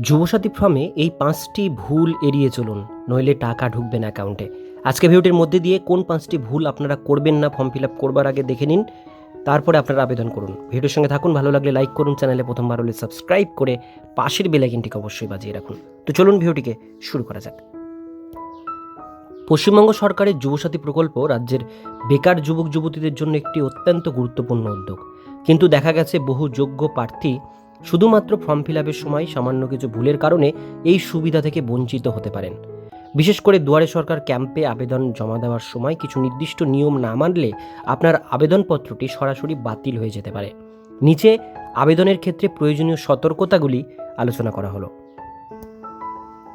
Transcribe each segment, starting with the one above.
যুবসাথী ফর্মে এই পাঁচটি ভুল এড়িয়ে চলুন, নইলে টাকা ঢুকবে না অ্যাকাউন্টে আজকে ভিডিওটির মধ্যে দিয়ে কোন পাঁচটি ভুল আপনারা করবেন না ফর্ম ফিল আপ করবার আগে দেখে নিন, তারপরে আপনারা আবেদন করুন। ভিডিওর সঙ্গে থাকুন, ভালো লাগলে লাইক করুন চ্যানেলে প্রথমবার হলে সাবস্ক্রাইব করে পাশের বেলাইকিনটিকে অবশ্যই বাজিয়ে রাখুন। তো চলুন ভিডিওটিকে শুরু করা যাক। পশ্চিমবঙ্গ সরকারের যুবসাথী প্রকল্প রাজ্যের বেকার যুবক যুবতীদের জন্য একটি অত্যন্ত গুরুত্বপূর্ণ উদ্যোগ। কিন্তু দেখা গেছে বহু যোগ্য প্রার্থী শুধুমাত্র ফর্ম ফিল আপের সময় সামান্য কিছু ভুলের কারণে এই সুবিধা থেকে বঞ্চিত হতে পারেন। বিশেষ করে দুয়ারে সরকার ক্যাম্পে আবেদন জমা দেওয়ার সময় কিছু নির্দিষ্ট নিয়ম না মানলে আপনার আবেদনপত্রটি সরাসরি বাতিল হয়ে যেতে পারে। নিচে আবেদনের ক্ষেত্রে প্রয়োজনীয় সতর্কতাগুলি আলোচনা করা হলো।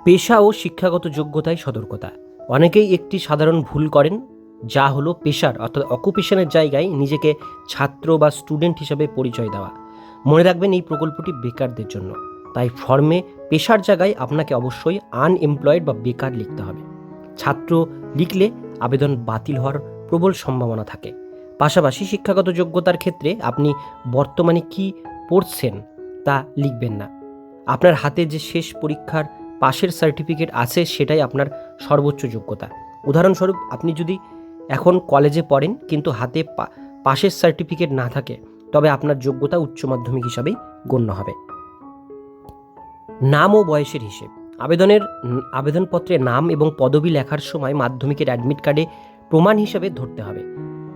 পেশা ও শিক্ষাগত যোগ্যতায় সতর্কতা। অনেকেই একটি সাধারণ ভুল করেন, যা হলো পেশার অর্থাৎ অকুপেশনের জায়গায় নিজেকে ছাত্র বা স্টুডেন্ট হিসাবে পরিচয় দেওয়া। মনে রাখবেন এই প্রকল্পটি বেকারদের জন্য। তাই ফর্মে পেশার জায়গায় আপনাকে অবশ্যই আনএমপ্লয়েড বা বেকার লিখতে হবে। ছাত্র লিখলে আবেদন বাতিল হওয়ার প্রবল সম্ভাবনা থাকে। পাশাপাশি শিক্ষাগত যোগ্যতার ক্ষেত্রে আপনি বর্তমানে কি পড়ছেন তা লিখবেন না। আপনার হাতে যে শেষ পরীক্ষার পাশের সার্টিফিকেট আছে সেটাই আপনার সর্বোচ্চ যোগ্যতা। উদাহরণস্বরূপ আপনি যদি এখন কলেজে পড়েন কিন্তু হাতে পাশের সার্টিফিকেট না থাকে তবে আপনার যোগ্যতা উচ্চ মাধ্যমিক হিসাবেই গণ্য হবে। নাম ও বয়সের হিসেব। আবেদনের আবেদনপত্রে নাম এবং পদবি লেখার সময় মাধ্যমিকের অ্যাডমিট কার্ডে প্রমাণ হিসাবে ধরতে হবে।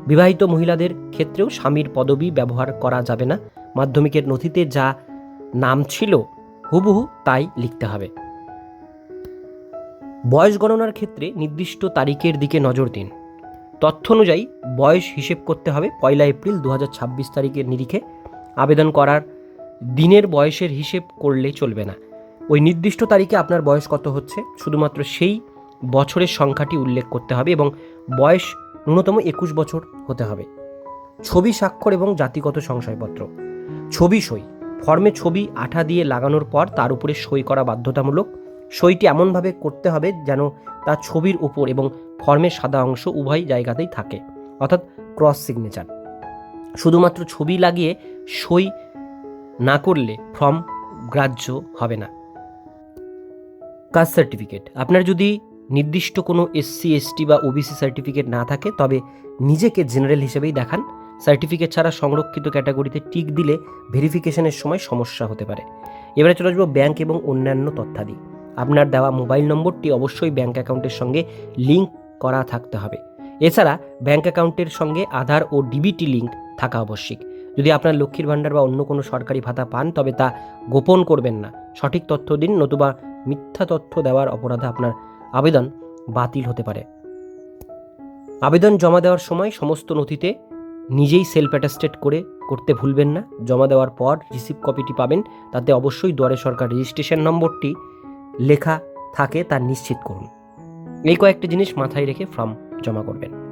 বিবাহিত মহিলাদের ক্ষেত্রেও স্বামীর পদবি ব্যবহার করা যাবে না। মাধ্যমিকের নথিতে যা নাম ছিল হুবহু তাই লিখতে হবে। বয়স গণনার ক্ষেত্রে নির্দিষ্ট তারিখের দিকে নজর দিন। তথ্য অনুযায়ী বয়স হিসেব করতে হবে পয়লা এপ্রিল দু হাজার ছাব্বিশ তারিখের নিরিখে। আবেদন করার দিনের বয়সের হিসেব করলে চলবে না। ওই নির্দিষ্ট তারিখে আপনার বয়স কত হচ্ছে, শুধুমাত্র সেই বছরের সংখ্যাটি উল্লেখ করতে হবে এবং বয়স ন্যূনতম একুশ বছর হতে হবে। ছবি স্বাক্ষর এবং জাতিগত সংশয়পত্র। ছবি সই। ফর্মে ছবি আঠা দিয়ে লাগানোর পর তার উপরে সই করা বাধ্যতামূলক। সইটি এমনভাবে করতে হবে যেন তা ছবির উপর এবং ফর্মের সাদা অংশ উভয় জায়গাতেই থাকে, অর্থাৎ ক্রস সিগনেচার শুধুমাত্র ছবি লাগিয়ে সই না করলে ফর্ম গ্রাহ্য হবে না। Caste certificate. আপনার যদি নির্দিষ্ট কোনো এসসি এসটি বা ওবিসি সার্টিফিকেট না থাকে, তবে নিজেকে জেনারেল হিসেবেই দেখান। সার্টিফিকেট ছাড়া সংরক্ষিত ক্যাটাগরিতে টিক দিলে ভেরিফিকেশনের সময় সমস্যা হতে পারে। এবারে চলে আসব ব্যাংক এবং অন্যান্য তথ্যাদি। আপনার দেওয়া মোবাইল নম্বরটি অবশ্যই ব্যাংক অ্যাকাউন্টের সঙ্গে লিঙ্ক করা থাকতে হবে। এছাড়া ব্যাংক অ্যাকাউন্টের সঙ্গে আধার ও ডিবিটি লিঙ্ক থাকা আবশ্যিক। যদি আপনার লক্ষ্মীর ভাণ্ডার বা অন্য কোনো সরকারি ভাতা পান, তবে তা গোপন করবেন না। সঠিক তথ্য দিন, নতুবা মিথ্যা তথ্য দেওয়ার অপরাধে আপনার আবেদন বাতিল হতে পারে। আবেদন জমা দেওয়ার সময় সমস্ত নথিতে নিজেই সেলফ অ্যাটাস্টেড করে করতে ভুলবেন না। জমা দেওয়ার পর রিসিভ কপিটি পাবেন। তাতে অবশ্যই দুয়ারে সরকার রেজিস্ট্রেশন নম্বরটি লেখা থাকে তা নিশ্চিত করুন। এই কয়েকটি জিনিস মাথায় রেখে ফর্ম জমা করবেন।